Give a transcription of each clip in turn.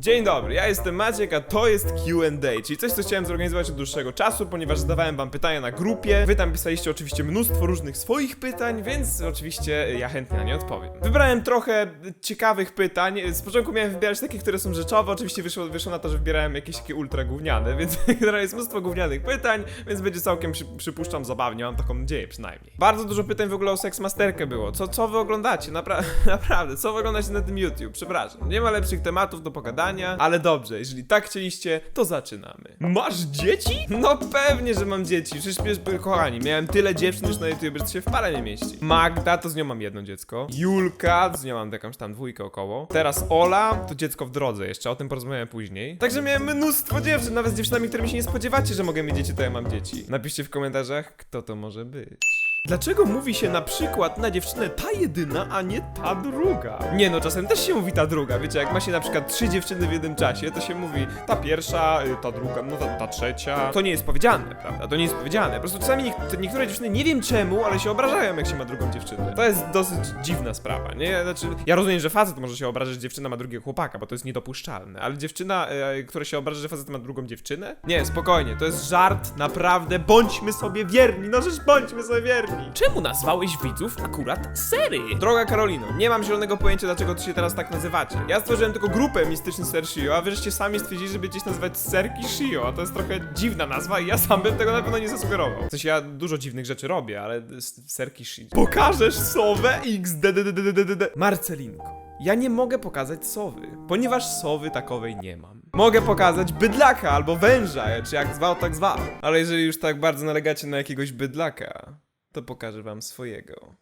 Dzień dobry, ja jestem Maciek, a to jest Q&A, czyli coś, co chciałem zorganizować od dłuższego czasu, ponieważ zadawałem wam pytania na grupie. Wy tam pisaliście oczywiście mnóstwo różnych swoich pytań, więc oczywiście ja chętnie na nie odpowiem. Wybrałem trochę ciekawych pytań. Z początku miałem wybierać takie, które są rzeczowe, oczywiście wyszło, wyszło na to, że wybierałem jakieś takie ultra gówniane, więc generalnie jest mnóstwo gównianych pytań, więc będzie całkiem, przy, przypuszczam, zabawnie, mam taką nadzieję przynajmniej. Bardzo dużo pytań w ogóle o Seksmasterkę było. Co, co wy oglądacie? Napra naprawdę, co wy oglądacie na tym YouTube? Przepraszam, nie ma lepszych tematów do pogadania, ale dobrze, jeżeli tak chcieliście, to zaczynamy. Masz dzieci? No pewnie, że mam dzieci. Przecież, kochani, miałem tyle dziewczyn już na YouTube, że to się w parę nie mieści. Magda, to z nią mam jedno dziecko. Julka, z nią mam jakąś tam dwójkę około. Teraz Ola, to dziecko w drodze jeszcze, o tym porozmawiamy później. Także miałem mnóstwo dziewczyn, nawet z dziewczynami, którymi się nie spodziewacie, że mogę mieć dzieci, to ja mam dzieci. Napiszcie w komentarzach, kto to może być. Dlaczego mówi się na przykład na dziewczynę ta jedyna, a nie ta druga? Nie no, czasem też się mówi ta druga, wiecie, jak ma się na przykład trzy dziewczyny w jednym czasie, to się mówi ta pierwsza, y, ta druga, no ta, ta trzecia. To nie jest powiedziane, prawda? To nie jest powiedziane. Po prostu czasami niek- niektóre dziewczyny, nie wiem czemu, ale się obrażają, jak się ma drugą dziewczynę. To jest dosyć dziwna sprawa, nie? Znaczy, ja rozumiem, że facet może się obrażać, że dziewczyna ma drugiego chłopaka, bo to jest niedopuszczalne, ale dziewczyna, e, która się obraża, że facet ma drugą dziewczynę? Nie, spokojnie, to jest żart, naprawdę, bądźmy sobie wierni, no rzecz bądźmy sobie wierni. Czemu nazwałeś widzów akurat sery? Droga Karolino, nie mam zielonego pojęcia, dlaczego to się teraz tak nazywacie. Ja stworzyłem tylko grupę Mistyczny Ser Shio, a wy żeście sami stwierdzili, żeby gdzieś nazwać Serki Shio, a to jest trochę dziwna nazwa i ja sam bym tego na pewno nie zasugerował. Sensie ja dużo dziwnych rzeczy robię, ale Serki Shio... Pokażesz sowę XDDDDDD Marcelinko. Ja nie mogę pokazać sowy, ponieważ sowy takowej nie mam. Mogę pokazać bydlaka albo węża, czy jak zwał, tak zwał. Ale jeżeli już tak bardzo nalegacie na jakiegoś bydlaka, to pokażę wam swojego.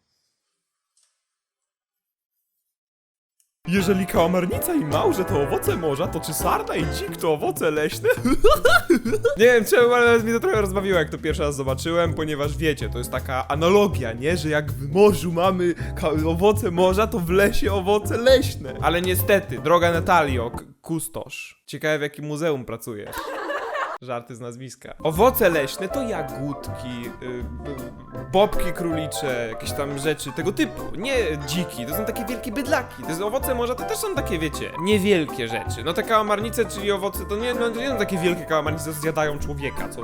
Jeżeli kałamarnica i małże to owoce morza, to czy sarna i dzik to owoce leśne? nie wiem czemu, ale mnie to trochę rozbawiło, jak to pierwszy raz zobaczyłem, ponieważ wiecie, to jest taka analogia, nie? Że jak w morzu mamy owoce morza, to w lesie owoce leśne. Ale niestety, droga Natalio, kustosz. Ciekawe w jakim muzeum pracuje. Żarty z nazwiska. Owoce leśne to jagódki, y, bobki królicze, jakieś tam rzeczy tego typu. Nie dziki, to są takie wielkie bydlaki. To jest owoce morza to też są takie, wiecie, niewielkie rzeczy. No te kałamarnice, czyli owoce, to nie, no, nie są takie wielkie kałamarnice, co zjadają człowieka, co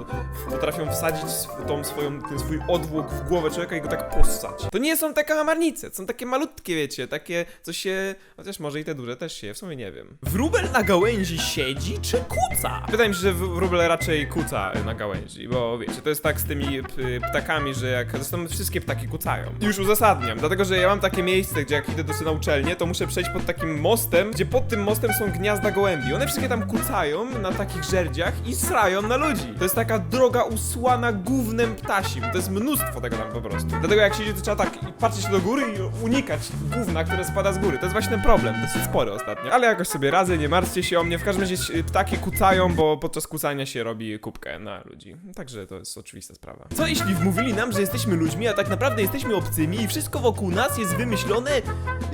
potrafią wsadzić tą swoją, ten swój odwłok w głowę człowieka i go tak possać. To nie są te kałamarnice, to są takie malutkie, wiecie, takie, co się, chociaż może i te duże też się, w sumie nie wiem. Wróbel na gałęzi siedzi czy kuca? Wydaje mi się, że wróbel raczej kuca na gałęzi, bo wiecie, to jest tak z tymi ptakami, że jak, zresztą wszystkie ptaki kucają. Już uzasadniam, dlatego, że ja mam takie miejsce, gdzie jak idę do syna uczelnię, to muszę przejść pod takim mostem, gdzie pod tym mostem są gniazda gołębi. One wszystkie tam kucają na takich żerdziach i srają na ludzi. To jest taka droga usłana gównem ptasim. To jest mnóstwo tego tam po prostu. Dlatego jak się to trzeba tak patrzeć do góry i unikać gówna, które spada z góry. To jest właśnie problem, dosyć spory ostatnio. Ale jakoś sobie radzę, nie martwcie się o mnie. W każdym razie y, ptaki kucają, bo podczas kucania się robi kubkę na ludzi. Także to jest oczywista sprawa. Co jeśli wmówili nam, że jesteśmy ludźmi, a tak naprawdę jesteśmy obcymi i wszystko wokół nas jest wymyślone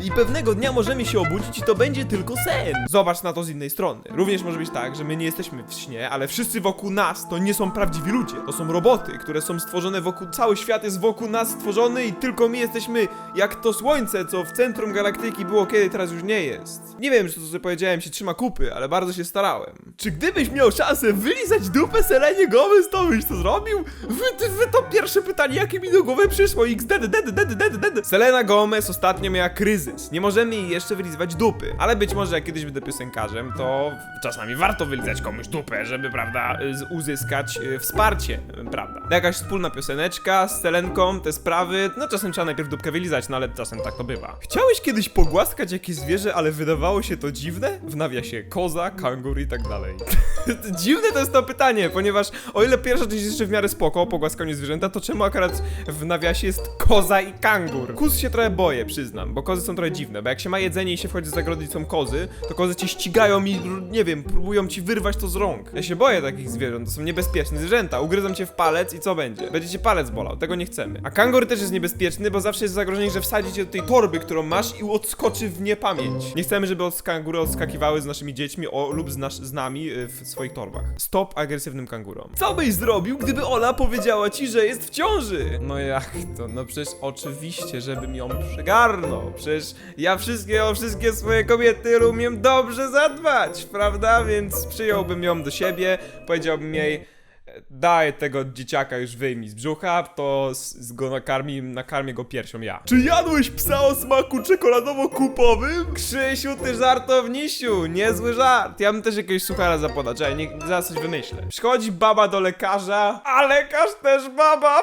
i pewnego dnia możemy się obudzić i to będzie tylko sen. Zobacz na to z innej strony. Również może być tak, że my nie jesteśmy w śnie, ale wszyscy wokół nas to nie są prawdziwi ludzie. To są roboty, które są stworzone wokół, cały świat jest wokół nas stworzony i tylko my jesteśmy jak to słońce, co w centrum galaktyki było kiedy, teraz już nie jest. Nie wiem, czy to co powiedziałem się trzyma kupy, ale bardzo się starałem. Czy gdybyś miał szansę wylizać dupę Selenie Gomez, to byś to zrobił? Wy, wy to pierwsze pytanie, jakie mi do głowy przyszło, XDD, Selena Gomez ostatnio miała kryzys. Nie możemy jej jeszcze wylizywać dupy. Ale być może jak kiedyś będę piosenkarzem, to czasami warto wylizać komuś dupę, żeby, prawda, uzyskać y, wsparcie, prawda. Jakaś wspólna pioseneczka z Selenką, te sprawy, no czasem trzeba najpierw dupkę wylizać, no ale czasem tak to bywa. Chciałeś kiedyś pogłaskać jakieś zwierzę, ale wydawało się to dziwne? W nawiasie koza, kangur i tak dalej. Dziwne to jest to pytanie, ponieważ o ile pierwsza część jest jeszcze w miarę spoko, pogłaskaniu zwierzęta, to czemu akurat w nawiasie jest koza i kangur? Kus się trochę boję, przyznam, bo kozy są trochę dziwne, bo jak się ma jedzenie i się wchodzi z zagrody i są kozy, to kozy cię ścigają i, nie wiem, próbują ci wyrwać to z rąk. Ja się boję takich zwierząt, to są niebezpieczne zwierzęta, ugryzą cię w palec i co będzie? Będzie cię palec bolał, tego nie chcemy. A kangur też jest niebezpieczny, bo zawsze jest zagrożenie, że wsadzi cię do tej torby, którą masz i odskoczy w niepamięć. Nie chcemy, żeby kangury odskakiwały z naszymi dziećmi o, lub z, nasz, z nami y, w swoich torbach. Stop stop agresywnym kangurom. Co byś zrobił, gdyby Ola powiedziała ci, że jest w ciąży? No jak to? No przecież oczywiście, żebym ją przygarnął. Przecież ja wszystkie o wszystkie swoje kobiety umiem dobrze zadbać, prawda? Więc przyjąłbym ją do siebie, powiedziałbym jej daj tego dzieciaka już wyjmij z brzucha, to z, z go nakarmi, nakarmię go piersią ja. Czy jadłeś psa o smaku czekoladowo-kupowym? Krzysiu, ty żartownisiu, niezły żart. Ja bym też jakiegoś suchara zapodał, czekaj, nie, zaraz coś wymyślę. Przychodzi baba do lekarza, a lekarz też baba.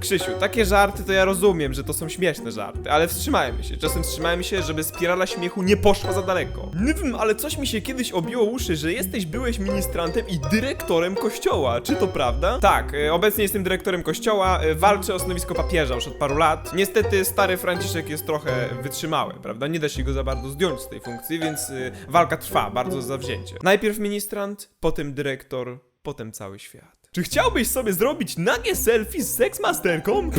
Krzysiu, takie żarty to ja rozumiem, że to są śmieszne żarty, ale wstrzymajmy się. Czasem wstrzymajmy się, żeby spirala śmiechu nie poszła za daleko. Nie wiem, ale coś mi się kiedyś obiło uszy, że jesteś, byłeś ministrantem i dyrektorem kościoła. Czy to prawda? Tak, e, obecnie jestem dyrektorem kościoła, e, walczę o stanowisko papieża już od paru lat. Niestety stary Franciszek jest trochę wytrzymały, prawda? Nie da się go za bardzo zdjąć z tej funkcji, więc e, walka trwa bardzo zawzięcie. Najpierw ministrant, potem dyrektor, potem cały świat. Czy chciałbyś sobie zrobić nagie selfie z seksmasterką?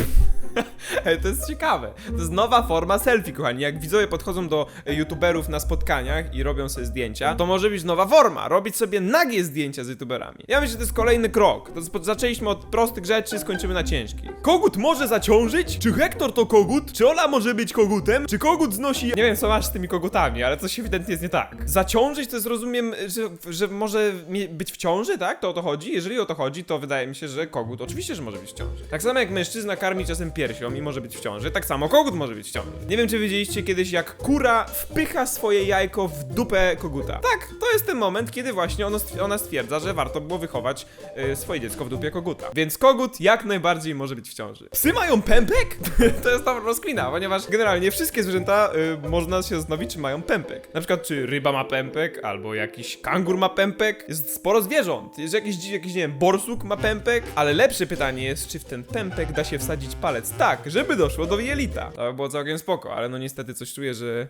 To jest ciekawe. To jest nowa forma selfie, kochani. Jak widzowie podchodzą do e, youtuberów na spotkaniach i robią sobie zdjęcia, to może być nowa forma. Robić sobie nagie zdjęcia z youtuberami. Ja myślę, że to jest kolejny krok. To jest, zaczęliśmy od prostych rzeczy, skończymy na ciężkich. Kogut może zaciążyć? Czy Hektor to kogut? Czy Ola może być kogutem? Czy kogut znosi... Nie wiem, co masz z tymi kogutami, ale coś ewidentnie jest nie tak. Zaciążyć to jest, rozumiem, że, że może być w ciąży, tak? To o to chodzi? Jeżeli o to chodzi, to wydaje mi się, że kogut oczywiście, że może być w ciąży. Tak samo jak mężczyzna karmi czasem piersią i może być w ciąży, tak samo kogut może być w ciąży. Nie wiem, czy wiedzieliście kiedyś, jak kura wpycha swoje jajko w dupę koguta. Tak, to jest ten moment, kiedy właśnie ono, ona stwierdza, że warto było wychować y, swoje dziecko w dupie koguta. Więc kogut jak najbardziej może być w ciąży. Psy mają pępek? to jest dobra rozkmina, ponieważ generalnie wszystkie zwierzęta y, można się zastanowić, czy mają pępek. Na przykład, czy ryba ma pępek, albo jakiś kangur ma pępek. Jest sporo zwierząt. Jest jakiś, jakiś nie wiem, borsuk ma pępek. Ale lepsze pytanie jest, czy w ten pępek da się wsadzić palec tak, żeby doszło do jelita. To by było całkiem spoko, ale no niestety coś czuję, że...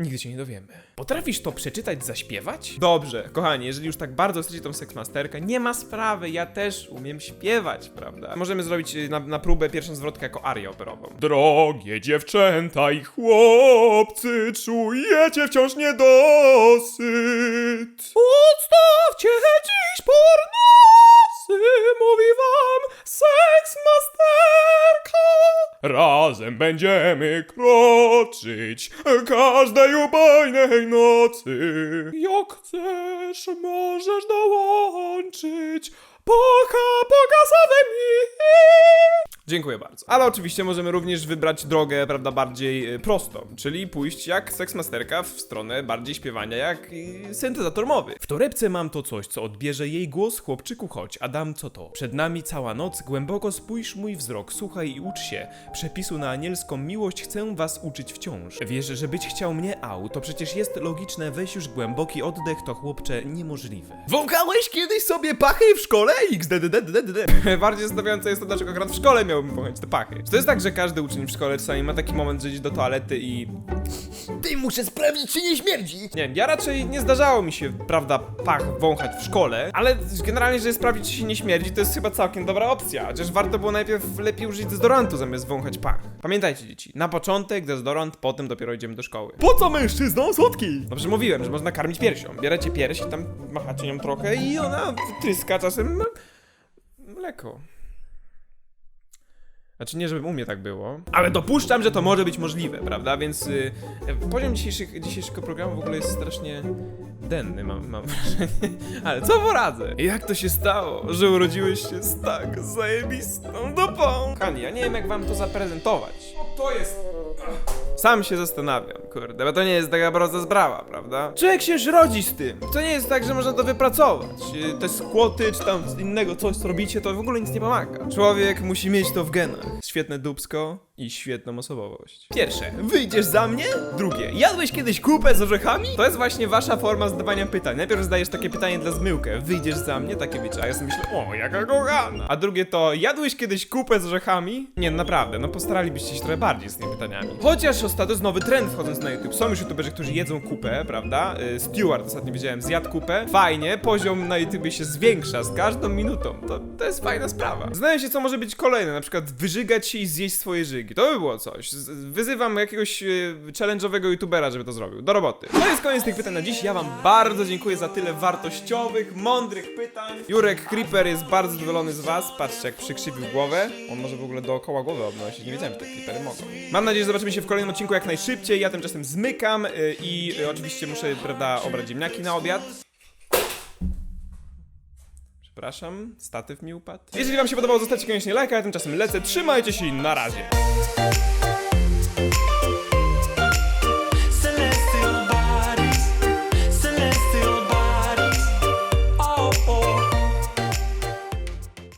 Nigdy się nie dowiemy. Potrafisz to przeczytać, zaśpiewać? Dobrze, kochani, jeżeli już tak bardzo chcecie tą seksmasterkę, nie ma sprawy, ja też umiem śpiewać, prawda? Możemy zrobić y, na, na próbę pierwszą zwrotkę jako arię operową. Drogie dziewczęta i chłopcy, czujecie wciąż niedosyt. Odstawcie dziś pornosy, mówi wam seksmasterka. Razem będziemy kroczyć każdej ubojnej nocy. Jak chcesz, możesz dołączyć. Pocha pokazowe mi. Dziękuję bardzo. Ale oczywiście możemy również wybrać drogę, prawda, bardziej y, prostą, czyli pójść jak seksmasterka w stronę bardziej śpiewania jak syntezator mowy. W torebce mam to coś, co odbierze jej głos, chłopczyku chodź, Adam co to? Przed nami cała noc, głęboko spójrz mój wzrok, słuchaj i ucz się. Przepisu na anielską miłość chcę was uczyć wciąż. Wiesz, że być chciał mnie au, to przecież jest logiczne, weź już głęboki oddech, to chłopcze niemożliwe. Wąchałeś kiedyś sobie pachy w szkole? XDDDDD. Bardziej zastanawiające jest to, dlaczego akurat w szkole miałbym wąchać te pachy. Czy to jest tak, że każdy uczeń w szkole czasami ma taki moment, że idzie do toalety i Ty muszę sprawdzić, czy nie śmierdzi. nie wiem, ja raczej nie zdarzało mi się, prawda, pach wąchać w szkole, ale generalnie, żeby sprawdzić, czy się nie śmierdzi, to jest chyba całkiem dobra opcja. Chociaż warto było najpierw lepiej użyć dezodorantu zamiast wąchać pach. Pamiętajcie, dzieci, na początek dezodorant, potem dopiero idziemy do szkoły. Po co mężczyznom słodki? Dobrze mówiłem, że można karmić piersią. Bierzecie pierś i tam machacie nią trochę i ona tryska czasem mleko. Znaczy nie, żeby u mnie tak było, ale dopuszczam, że to może być możliwe, prawda? Więc y, poziom dzisiejszych, dzisiejszego programu w ogóle jest strasznie denny, mam, mam wrażenie. Ale co poradzę? Jak to się stało, że urodziłeś się z tak zajebistą dupą? Kochani, ja nie wiem jak wam to zaprezentować. O, to jest... Sam się zastanawiam, kurde, bo to nie jest taka prosta sprawa, prawda? Człowiek się już rodzi z tym. To nie jest tak, że można to wypracować. Te skłoty, czy tam z innego coś, co robicie, to w ogóle nic nie pomaga. Człowiek musi mieć to w genach. Świetne dupsko i świetną osobowość. Pierwsze, wyjdziesz za mnie? Drugie, jadłeś kiedyś kupę z orzechami? To jest właśnie wasza forma zadawania pytań. Najpierw zadajesz takie pytanie dla zmyłkę. Wyjdziesz za mnie? Takie wiecie, a ja sobie myślę, o, jaka kochana. A drugie to, jadłeś kiedyś kupę z orzechami? Nie, no naprawdę, no postaralibyście się trochę bardziej z tymi pytaniami. Chociaż ostatnio jest nowy trend wchodząc na YouTube. Są już youtuberzy, którzy jedzą kupę, prawda? Y, Stewart ostatnio widziałem, zjadł kupę. Fajnie, poziom na YouTubie się zwiększa z każdą minutą. To, to jest fajna sprawa. Zastanawiam się, co może być kolejne, na przykład wyżygać się i zjeść swoje żygi. Dźwięki, to by było coś. Wyzywam jakiegoś y, challenge'owego youtubera, żeby to zrobił. Do roboty. To jest koniec tych pytań na dziś. Ja wam bardzo dziękuję za tyle wartościowych, mądrych pytań. Jurek Creeper jest bardzo zadowolony z was. Patrzcie, jak przykrzywił głowę. On może w ogóle dookoła głowy obnosić. Nie wiedziałem, że te Creepery mogą. Mam nadzieję, że zobaczymy się w kolejnym odcinku jak najszybciej. Ja tymczasem zmykam y, i y, oczywiście muszę, prawda, obrać ziemniaki na obiad. Przepraszam, statyw mi upadł. Jeżeli wam się podobało, zostawcie koniecznie lajka, tymczasem lecę. Trzymajcie się i na razie.